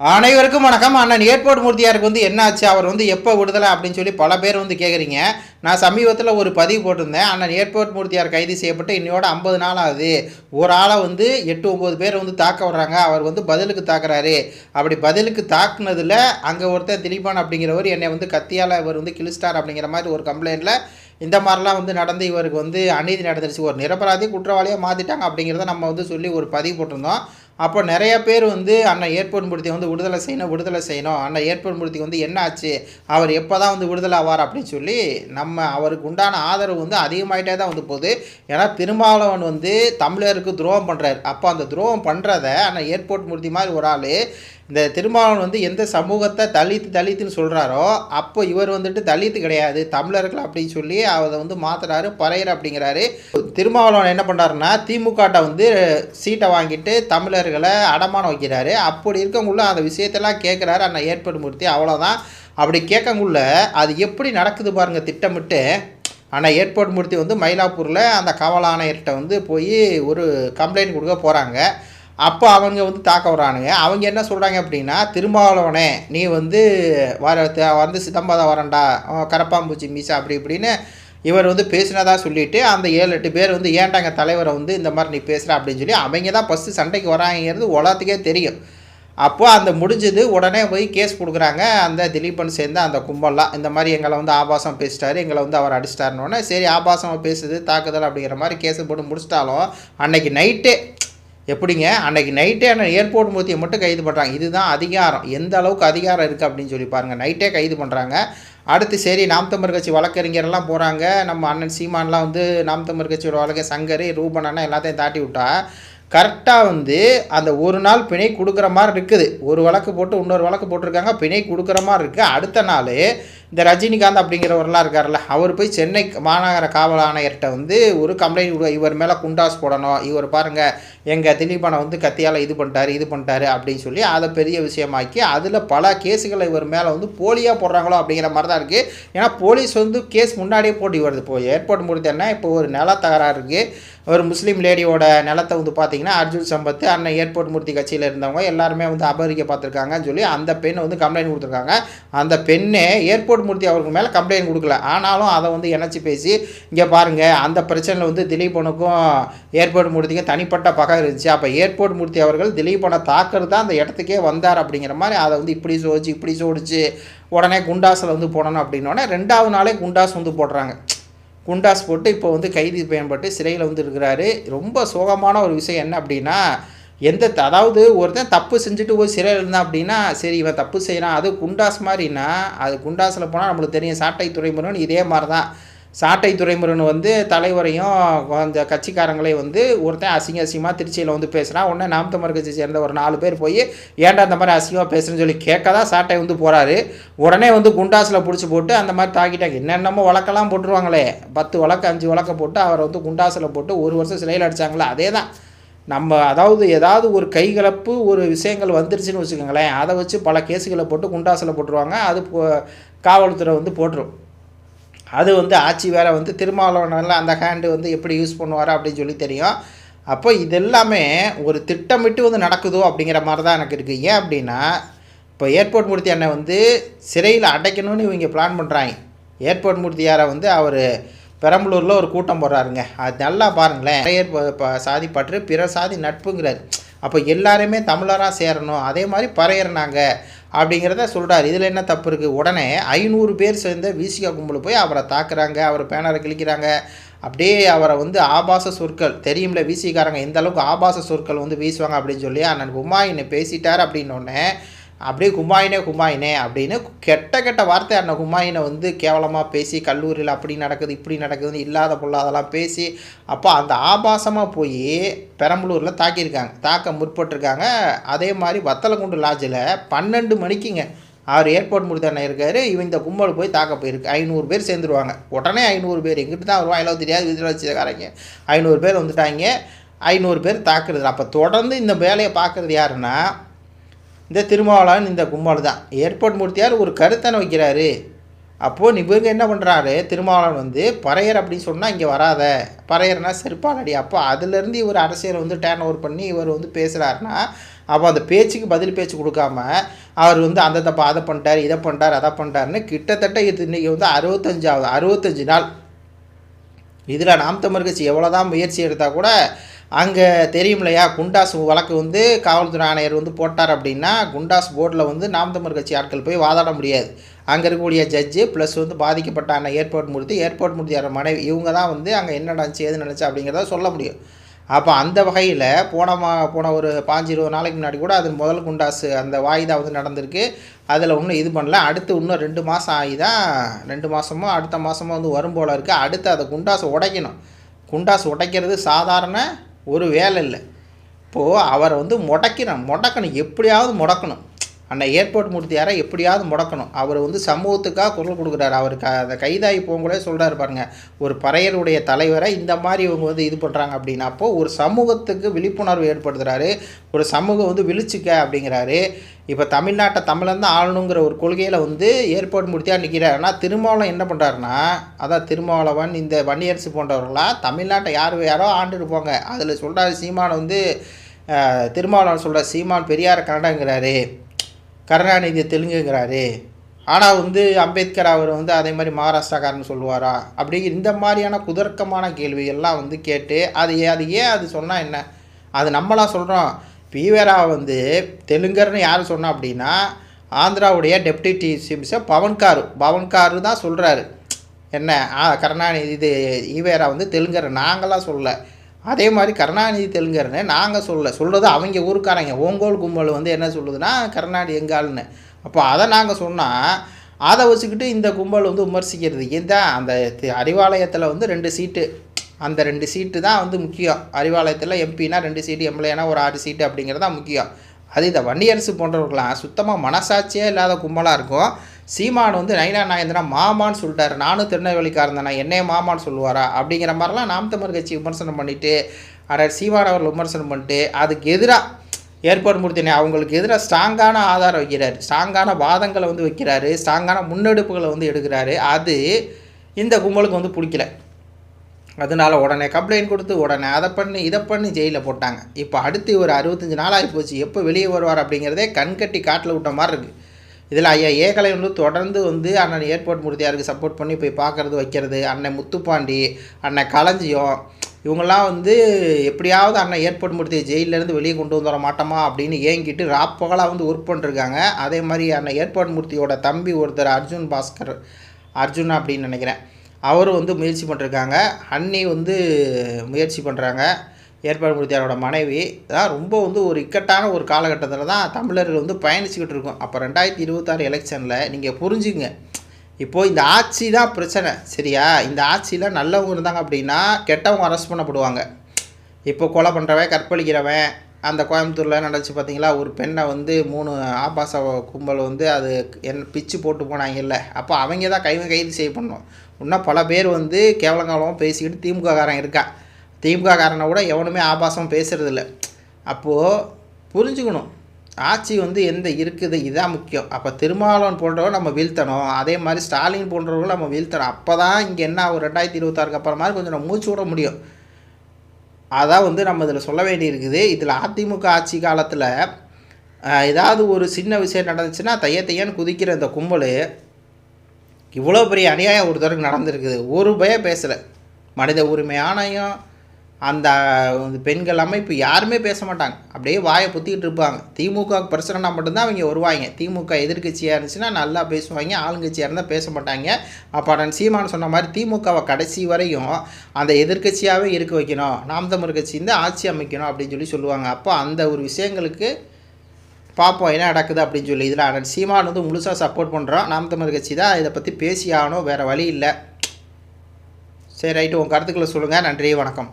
அனைவருக்கும் வணக்கம். அண்ணன் ஏர்போர்ட் மூர்த்தியாருக்கு வந்து என்ன ஆச்சு அவர் வந்து எப்போ விடுதலை அப்படின்னு சொல்லி பல பேர் வந்து கேட்குறீங்க நான் சமீபத்தில் ஒரு பதிவு போட்டிருந்தேன். அண்ணன் ஏர்போர்ட் மூர்த்தியார் கைது செய்யப்பட்டு இன்னையோட ஐம்பது நாள் ஆகுது ஒரு ஆளை வந்து எட்டு ஒம்பது பேர் வந்து தாக்க வர்றாங்க. அவர் வந்து பதிலுக்கு தாக்குறாரு. அப்படி பதிலுக்கு தாக்குனதில் அங்கே ஒருத்தர் திலீபான் அப்படிங்கிறவர் என்னை வந்து கத்தியால் இவர் வந்து கிளிஸ்டார் அப்படிங்கிற மாதிரி ஒரு கம்ப்ளைண்ட்டில் இந்த மாதிரிலாம் வந்து நடந்து இவருக்கு வந்து அநீதி நடந்துருச்சு. ஒரு நிரபராதி குற்றவாளியாக மாற்றிட்டாங்க அப்படிங்கிறத நம்ம வந்து சொல்லி ஒரு பதிவு போட்டிருந்தோம். அப்போ நிறைய பேர் வந்து அண்ணன் ஏர்போர்ட் மூர்த்தி வந்து விடுதலை செய்யணும் விடுதலை செய்யணும். அண்ணன் ஏர்போர்ட் மூர்த்திக்கு வந்து என்ன ஆச்சு? அவர் எப்போ தான் வந்து விடுதலை ஆவார்? அப்படின்னு சொல்லி நம்ம அவருக்கு உண்டான ஆதரவு வந்து அதிகமாயிட்டே தான் வந்து போகுது. ஏன்னா திருமாவளவன் வந்து தமிழருக்கு துரோகம் பண்ணுறாரு அப்போ அந்த துரோகம் பண்ணுறத அண்ணன் ஏர்போர்ட் மூர்த்தி மாதிரி ஒரு ஆள் இந்த திருமாவளவன் வந்து எந்த சமூகத்தை தலித்து தலித்துன்னு சொல்கிறாரோ அப்போ இவர் வந்துட்டு தலித்து கிடையாது தமிழர்கள் அப்படின்னு சொல்லி அதை வந்து மாத்துறாரு பறையர் அப்படிங்கிறாரு. திருமாவளவன் என்ன பண்ணுறாருன்னா திமுகட்ட வந்து சீட்டை வாங்கிட்டு தமிழர் தமிழர்களை அடமானம் வைக்கிறாரு. அப்படி இருக்கவங்களும் அந்த விஷயத்தெல்லாம் கேட்குறாரு அண்ணன் ஏற்படுமூர்த்தி அவ்வளோதான் அப்படி கேட்கக்குள்ள அது எப்படி நடக்குது பாருங்கள் திட்டமிட்டு. ஆனால் ஏர்போர்ட் மூர்த்தி வந்து மயிலாப்பூரில் அந்த காவல் ஆணையர்கிட்ட வந்து போய் ஒரு கம்ப்ளைண்ட் கொடுக்க போகிறாங்க அப்போ அவங்க வந்து தாக்க வரானுங்க அவங்க என்ன சொல்கிறாங்க அப்படின்னா திருமாவளவனே நீ வந்து வர வந்து சிதம்பரம் வரண்டா கரப்பாம்பூச்சி மீசா அப்படி இப்படின்னு இவர் வந்து பேசினதாக சொல்லிட்டு அந்த ஏழு எட்டு பேர் வந்து ஏன்டாங்க தலைவரை வந்து இந்த மாதிரி நீ பேசுகிற அப்படின்னு சொல்லி அவங்க தான் ஃபஸ்ட்டு சண்டைக்கு வராங்கிறது உலகத்துக்கே தெரியும். அப்போது அந்த முடிஞ்சது உடனே போய் கேஸ் கொடுக்குறாங்க. அந்த திலீபன் சேர்ந்து அந்த கும்பல்லாம் இந்த மாதிரி எங்களை வந்து ஆபாசம் பேசிட்டாரு எங்களை வந்து அவர் அடிச்சிட்டாருன்னொன்னே சரி ஆபாசமாக பேசுது தாக்குதல் அப்படிங்கிற மாதிரி கேஸை போட்டு முடிச்சிட்டாலும் அன்னைக்கு நைட்டே எப்படிங்க? அன்னைக்கு நைட்டே அந்த ஏர்போர்ட் மூர்த்தியை மட்டும் கைது பண்ணுறாங்க இதுதான் அதிகாரம். எந்த அளவுக்கு அதிகாரம் இருக்குது அப்படின்னு சொல்லி பாருங்கள் நைட்டே கைது பண்ணுறாங்க அடுத்து சரி நாம் தமிழ் கட்சி வழக்கறிஞரெல்லாம் போகிறாங்க நம்ம அண்ணன் சீமான்லாம் வந்து நாம் தமிழ் கட்சியோட வழக்க சங்கர் ரூபன் அண்ணன் எல்லாத்தையும் தாட்டி விட்டா கரெக்டாக வந்து அந்த ஒரு நாள் பிணை கொடுக்குற மாதிரி இருக்குது. ஒரு வழக்கு போட்டு இன்னொரு வழக்கு போட்டிருக்காங்க. பிணை கொடுக்குற மாதிரி இருக்குது அடுத்த நாள் இந்த ரஜினிகாந்த் அப்படிங்கிறவரெல்லாம் இருக்கார்ல அவர் போய் சென்னை மாநகர காவல் ஆணையர்கிட்ட வந்து ஒரு கம்ப்ளைண்ட் விடுவா இவர் மேலே குண்டாஸ் போடணும் இவர் பாருங்கள் எங்கள் திலீபனை வந்து கத்தியால் இது பண்ணிட்டாரு இது பண்ணிட்டாரு அப்படின்னு சொல்லி அதை பெரிய விஷயமாக்கி அதில் பல கேஸுகளை இவர் மேலே வந்து போலியாக போடுறாங்களோ அப்படிங்கிற மாதிரி தான் இருக்குது ஏன்னா போலீஸ் வந்து கேஸ் முன்னாடியே போட்டி வருது. இப்போ ஏர்போர்ட் முடித்தேன்னா இப்போ ஒரு நில தகராறு இருக்குது ஒரு முஸ்லீம் லேடியோட நிலத்தை வந்து பார்த்தீங்கன்னா அர்ஜுன் சம்பத் அண்ணன் ஏர்போர்ட் மூர்த்தி கட்சியில் இருந்தவங்க எல்லாருமே வந்து அபகரிக்க பார்த்துருக்காங்கன்னு சொல்லி அந்த பெண் வந்து கம்ப்ளைண்ட் கொடுத்துருக்காங்க. அந்த பெண்ணே ஏர்போர்ட் மூர்த்தி அவருக்கு மேலே கம்ப்ளைண்ட் கொடுக்கல. ஆனாலும் அதை வந்து இணைச்சி பேசி இங்கே பாருங்கள் அந்த பிரச்சனையில் வந்து திலீபனுக்கும் ஏர்போர்ட் மூர்த்திக்கும் தனிப்பட்ட பகை இருந்துச்சு. அப்போ ஏர்போர்ட் மூர்த்தி அவர்கள் திலீபனை தாக்குறது தான் அந்த இடத்துக்கே வந்தார் அப்படிங்கிற மாதிரி அதை வந்து இப்படி சோதிச்சு இப்படி சோடிச்சு உடனே குண்டாஸில் வந்து போடணும் அப்படின்னோடனே ரெண்டாவது நாளே குண்டாஸ் வந்து போடுறாங்க. குண்டாஸ் போட்டு இப்போ வந்து கைது பயன்பட்டு சிறையில் வந்து இருக்கிறாரு. ரொம்ப சோகமான ஒரு விஷயம் என்ன அப்படின்னா எந்த அதாவது ஒருத்தன் தப்பு செஞ்சுட்டு போய் சிறையில் இருந்தான் அப்படின்னா சரி இவன் தப்பு செய்கிறான் அது குண்டாஸ் மாதிரின்னா அது குண்டாஸில் போனால் நம்மளுக்கு தெரியும் சாட்டை துறைமுருகன் இதே மாதிரி தான் சாட்டை துறைமுருகன் வந்து தலைவரையும் அந்த கட்சிக்காரங்களையும் வந்து ஒருத்தன் அசிங்க அசிங்கமாக திருச்சியில் வந்து பேசுகிறான் உடனே நாம் தமிழ் கட்சி சேர்ந்த ஒரு நாலு பேர் போய் ஏன்டா அந்த மாதிரி அசிங்கமாக பேசுகிறேன்னு சொல்லி கேட்க தான் சாட்டை வந்து போகிறாரு உடனே வந்து குண்டாஸில் பிடிச்சி போட்டு அந்த மாதிரி தாக்கிட்டாங்க. என்னென்னமோ வழக்கெல்லாம் போட்டுருவாங்களே. பத்து வழக்கு அஞ்சு வழக்க போட்டு அவரை வந்து குண்டாஸில் போட்டு ஒரு வருஷம் சிலையில் அடித்தாங்களே அதே தான் நம்ம அதாவது ஏதாவது ஒரு கைகலப்பு ஒரு விஷயங்கள் வந்துருச்சுன்னு வச்சுக்கோங்களேன் அதை வச்சு பல கேஸுகளை போட்டு குண்டாசில் போட்டுருவாங்க அது போ- காவல்துறை வந்து போட்டுரும். அது வந்து ஆட்சி வேற வந்து திருமாவளவனில் அந்த ஹேண்டு வந்து எப்படி யூஸ் பண்ணுவார் அப்படின்னு சொல்லி தெரியும். அப்போ இது எல்லாமே ஒரு திட்டமிட்டு வந்து நடக்குதோ அப்படிங்கிற மாதிரி தான் எனக்கு இருக்குது ஏன் அப்படின்னா இப்போ ஏர்போர்ட் மூர்த்தி அண்ணன் வந்து சிறையில் அடைக்கணும்னு இவங்க பிளான் பண்ணுறாங்க ஏர்போர்ட் மூர்த்தியாரை வந்து அவர் பெரம்பலூரில் ஒரு கூட்டம் போடுறாருங்க. அது நல்லா பாருங்களேன். நிறைய ப- சாதி பற்று பிற சாதி நட்புங்கிறார். அப்போ எல்லாருமே தமிழராக சேரணும். அதே மாதிரி பறையறனாங்க அப்படிங்கிறத சொல்கிறார் இதில் என்ன தப்பு இருக்குது உடனே ஐநூறு பேர் சேர்ந்த விசிகா கும்பல் போய் அவரை தாக்குறாங்க. அவர் பேனரை கிழிக்கிறாங்க. அப்படியே அவரை வந்து ஆபாச சொற்கள். தெரியும்ல விசிகாரங்க எந்த அளவுக்கு ஆபாச சொற்கள் வந்து வீசுவாங்க அப்படின்னு சொல்லி அண்ணன் என்னை பேசிட்டார் அப்படின்னோடனே அப்படியே குமாயினே குமாயினே அப்படின்னு கெட்ட கெட்ட வார்த்தை அண்ணன் குமாயினை வந்து கேவலமாக பேசி கல்லூரியில் அப்படி நடக்குது இப்படி நடக்குதுன்னு இல்லாத பொல்லாதெல்லாம் பேசி அப்போ அந்த ஆபாசமாக போய் பெரம்பலூரில் தாக்கியிருக்காங்க. தாக்க முற்பட்டிருக்காங்க. அதே மாதிரி வத்தலக்குண்டு லாட்ஜில் பன்னெண்டு மணிக்குங்க அவர் ஏர்போர்ட் முடித்தானே இருக்காரு இவன் இந்த கும்பல் போய் தாக்க போயிருக்கு. ஐநூறு பேர் சேர்ந்துருவாங்க. உடனே ஐநூறு பேர் எங்கிட்ட தான் வருவான். எல்லாம் தெரியாது விதில் வச்சுக்காரங்க. ஐநூறு பேர் வந்துட்டாங்க. ஐநூறு பேர் தாக்குறது. அப்போ தொடர்ந்து இந்த வேலையை பார்க்குறது யாருன்னா இந்த திருமாவளவன் இந்த கும்பல் தான் ஏர்போர்ட் மூர்த்தியார் ஒரு கருத்தனை வைக்கிறாரு அப்போது இவங்க என்ன பண்ணுறாரு திருமாவளவன் வந்து பறையர் அப்படின்னு சொன்னால் இங்கே வராத. பறையர்னா செருப்பாலடி. அப்போ அதுலேருந்து இவர் அரசியல் வந்து டேர்ன் ஓவர் பண்ணி இவர் வந்து பேசுகிறாருன்னா அப்போ அந்த பேச்சுக்கு பதில் பேச்சு கொடுக்காம அவர் வந்து அந்த தப்பா அதை பண்ணிட்டார் இதை பண்ணிட்டார் அதை பண்ணிட்டாருன்னு கிட்டத்தட்ட இது இன்றைக்கி வந்து அறுபத்தஞ்சாவது அறுபத்தஞ்சு நாள். இதில் நாம் தமிழ் கட்சி எவ்வளோ தான் முயற்சி எடுத்தால் கூட அங்கே தெரியும் இல்லையா குண்டாஸ் வழக்கு வந்து காவல்துறை ஆணையர் வந்து போட்டார் அப்படின்னா குண்டாஸ் போர்டில் வந்து நாமதமர் கட்சி ஆட்கள் போய் வாதாட முடியாது. அங்கே இருக்கக்கூடிய ஜட்ஜு ப்ளஸ் வந்து பாதிக்கப்பட்ட அந்த ஏர்போர்ட் முடித்து ஏர்போர்ட் முடித்தார மனைவி இவங்க தான் வந்து அங்கே என்ன நடந்துச்சு எது நடந்துச்சு அப்படிங்கிறத சொல்ல முடியும். அப்போ அந்த வகையில் போன மா போன ஒரு பாஞ்சு இருபது நாளைக்கு முன்னாடி கூட அது முதல் குண்டாசு அந்த வாய்தா வந்து நடந்திருக்கு. அதில் ஒன்றும் இது பண்ணல. அடுத்து இன்னும் ரெண்டு மாதம் ஆகி தான் ரெண்டு மாதமோ அடுத்த மாதமோ வந்து வரும் போல் இருக்குது அடுத்து அதை குண்டாசை உடைக்கணும். குண்டாசு உடைக்கிறது சாதாரண ஒரு வேலை இல்லை. இப்போது அவரை வந்து முடக்கணும் முடக்கணும். எப்படியாவது முடக்கணும். அந்த ஏர்போர்ட் மூர்த்தியாரை எப்படியாவது முடக்கணும். அவர் வந்து சமூகத்துக்காக குரல் கொடுக்குறாரு. அவர் க அதை கைதாகி போகும்போதே சொல்கிறாரு பாருங்கள் ஒரு பறையருடைய தலைவரை இந்த மாதிரி இவங்க வந்து இது பண்ணுறாங்க அப்படின்னப்போ ஒரு சமூகத்துக்கு விழிப்புணர்வு ஏற்படுத்துகிறாரு ஒரு சமூகம் வந்து விழிச்சிக்க அப்படிங்கிறாரு. இப்போ தமிழ்நாட்டை தமிழன் தான் ஆளணுங்கிற ஒரு கொள்கையில் வந்து ஏர்போர்ட் முடித்தியா நிற்கிறார் ஆனால் திருமாவளவன் என்ன பண்ணுறாருன்னா அதான் திருமாவளவன் இந்த வன்னியரசு போன்றவர்களாம் தமிழ்நாட்டை யார் யாரோ ஆண்டுட்டு போங்க. அதில் சொல்கிறாரு சீமான் வந்து திருமாவளவன் சொல்கிற சீமான் பெரியார் கனடாங்கிறாரு. கருணாநிதி தெலுங்குங்கிறாரு. ஆனால் வந்து அம்பேத்கர் அவர் வந்து அதே மாதிரி மகாராஷ்டிராக்காரன்னு சொல்லுவாரா? அப்படிங்கிற இந்த மாதிரியான குதர்க்கமான கேள்விகள்லாம் வந்து கேட்டு அது அது ஏன் அது சொன்னால் என்ன? அது நம்மளாம் சொல்கிறோம் பீவேரா வந்து தெலுங்கர்னு யார் சொன்னா அப்படின்னா ஆந்திராவுடைய டெப்டி சீஃப் பவன்காரு. பவன்காரு தான் சொல்கிறாரு என்ன? ஆ கருணாநிதி இது ஈவேரா வந்து தெலுங்கர். நாங்களாம் சொல்லலை அதே மாதிரி கருணாநிதி தெலுங்கர்னு நாங்கள் சொல்ல சொல்கிறது அவங்க ஊருக்காரங்க. ஓங்கோல் கும்பல் வந்து என்ன சொல்லுதுன்னா கருணாநிதி எங்காள்னு. அப்போ அதை நாங்கள் சொன்னால் அதை வச்சுக்கிட்டு இந்த கும்பல் வந்து விமர்சிக்கிறது. இந்த அந்த அறிவாலயத்தில் வந்து ரெண்டு சீட்டு. அந்த ரெண்டு சீட்டு தான் வந்து முக்கியம். அறிவாலயத்தில் எம்பினா ரெண்டு சீட்டு எம்எல்ஏனா ஒரு ஆறு சீட்டு அப்படிங்கிறது தான் முக்கியம். அது இந்த வன்னியரசு போன்றவர்களாம் சுத்தமாக மனசாட்சியே இல்லாத கும்பலாக இருக்கும். சீமான் வந்து நைனா நாயந்திரன் மாமான்னு சொல்லிட்டாரு. நானும் திருநெல்வேலிக்காரன் தானே என்னைய மாமான்னு சொல்லுவாரா? அப்படிங்கிற மாதிரிலாம் நாம் தமிழ் கட்சி விமர்சனம் பண்ணிட்டு ஆனால் சீமான் அவர்கள் விமர்சனம் பண்ணிட்டு அதுக்கு எதிராக ஏற்பாடு முடித்தினே அவங்களுக்கு எதிராக ஸ்ட்ராங்கான ஆதாரம் வைக்கிறாரு. ஸ்ட்ராங்கான வாதங்களை வந்து வைக்கிறாரு. ஸ்ட்ராங்கான முன்னெடுப்புகளை வந்து எடுக்கிறாரு. அது இந்த கும்பலுக்கு வந்து பிடிக்கல. அதனால உடனே கம்ப்ளைண்ட் கொடுத்து உடனே அதை பண்ணி இதை பண்ணி ஜெயிலில் போட்டாங்க. இப்போ அடுத்து ஒரு அறுபத்தஞ்சு நாள் ஆகி போச்சு. எப்போ வெளியே வருவார் அப்படிங்கிறதே கண்கட்டி காட்டில் விட்ட மாதிரி இருக்குது இதில் ஐயா ஏகலை வந்து தொடர்ந்து வந்து அண்ணன் ஏர்போர்ட் மூர்த்தியாருக்கு சப்போர்ட் பண்ணி போய் பார்க்கறது வைக்கிறது அண்ணன் முத்துப்பாண்டி அண்ணன் களஞ்சியம் இவங்கெல்லாம் வந்து எப்படியாவது அண்ணன் ஏர்போர்ட் மூர்த்தியை ஜெயிலேருந்து வெளியே கொண்டு வந்து வர மாட்டோமா அப்படின்னு ஏங்கிட்டு ராப்பகலாக வந்து ஒர்க் பண்ணிருக்காங்க. அதே மாதிரி அண்ணன் ஏர்போர்ட் மூர்த்தியோட தம்பி ஒருத்தர் அர்ஜுன் பாஸ்கர் அர்ஜுன் அப்படின்னு நினைக்கிறேன். அவரும் வந்து முயற்சி பண்ணிருக்காங்க. அண்ணி வந்து முயற்சி பண்ணுறாங்க ஏற்பாடு மூர்த்தியாரோட மனைவி. தான் ரொம்ப வந்து ஒரு இக்கட்டான ஒரு காலகட்டத்தில் தான் தமிழர்கள் வந்து பயணிச்சுக்கிட்டு இருக்கோம். அப்போ ரெண்டாயிரத்தி இருபத்தாறு எலெக்ஷனில் நீங்கள் புரிஞ்சுங்க. இப்போது இந்த ஆட்சி தான் பிரச்சனை. சரியா? இந்த ஆட்சியில் நல்லவங்க இருந்தாங்க அப்படின்னா கெட்டவங்க அரெஸ்ட் பண்ணப்படுவாங்க. இப்போ கொலை பண்ணுறவன் கற்பழிக்கிறவன் அந்த கோயம்புத்தூரில் நடந்துச்சு பார்த்தீங்களா ஒரு பெண்ணை வந்து மூணு ஆபாச கும்பல் வந்து அது என் பிச்சு போட்டு போனாங்கல்ல. அப்போ அவங்க தான் கை கைது செய்ய பண்ணணும் இன்னும் பல பேர் வந்து கேவலங்காலமாக பேசிக்கிட்டு திமுக காரன் இருக்கான் திமுக காரனை கூட எவனுமே ஆபாசம் பேசுறதில்ல அப்போது புரிஞ்சுக்கணும். ஆட்சி வந்து எந்த இருக்குது இதுதான் முக்கியம். அப்போ திருமாவளவன் போன்றவங்க நம்ம வீழ்த்தணும். அதே மாதிரி ஸ்டாலின் போன்றவர்கள் நம்ம வீழ்த்தணும். அப்போ தான் இங்கே என்ன ஒரு ரெண்டாயிரத்தி இருபத்தாறுக்கு அப்புறமா கொஞ்சம் நம்ம மூச்சு விட முடியும். அதான் வந்து நம்ம இதில் சொல்ல வேண்டியிருக்குது. இதில் அதிமுக ஆட்சி காலத்தில் ஏதாவது ஒரு சின்ன விஷயம் நடந்துச்சுன்னா தைய தையன்னு குதிக்கிற இந்த கும்பல் இவ்வளோ பெரிய அநியாயம் ஒருத்தருக்கு நடந்திருக்குது. ஒரு பய பேசலை. மனித உரிமை ஆணையம் அந்த பெண்கள் அமைப்பு யாருமே பேச மாட்டாங்க. அப்படியே வாயை புத்திக்கிட்டு இருப்பாங்க. திமுக பிரச்சனைனா மட்டும்தான் அவங்க வருவாங்க. திமுக எதிர்க்கட்சியாக இருந்துச்சுன்னா நல்லா பேசுவாங்க. ஆளுங்கட்சியாக இருந்தால் பேச மாட்டாங்க. அப்போ நான் சீமான் சொன்ன மாதிரி திமுகவை கடைசி வரையும் அந்த எதிர்க்கட்சியாகவே இருக்க வைக்கணும். நாம் தமிழ் கட்சி இருந்து ஆட்சி அமைக்கணும் அப்படின்னு சொல்லி சொல்லுவாங்க. அப்போ அந்த ஒரு விஷயங்களுக்கு பார்ப்போம் என்ன நடக்குது அப்படின்னு சொல்லி. இதில் அண்ணன் சீமான் வந்து முழுசாக சப்போர்ட் பண்ணுறோம் நாம் தமிழ் கட்சி தான் இதை பற்றி பேசி ஆகணும் வேறு வழி இல்லை. சரி ரைட்டு. உங்கள் கருத்துக்களை சொல்லுங்கள் நன்றி. வணக்கம்.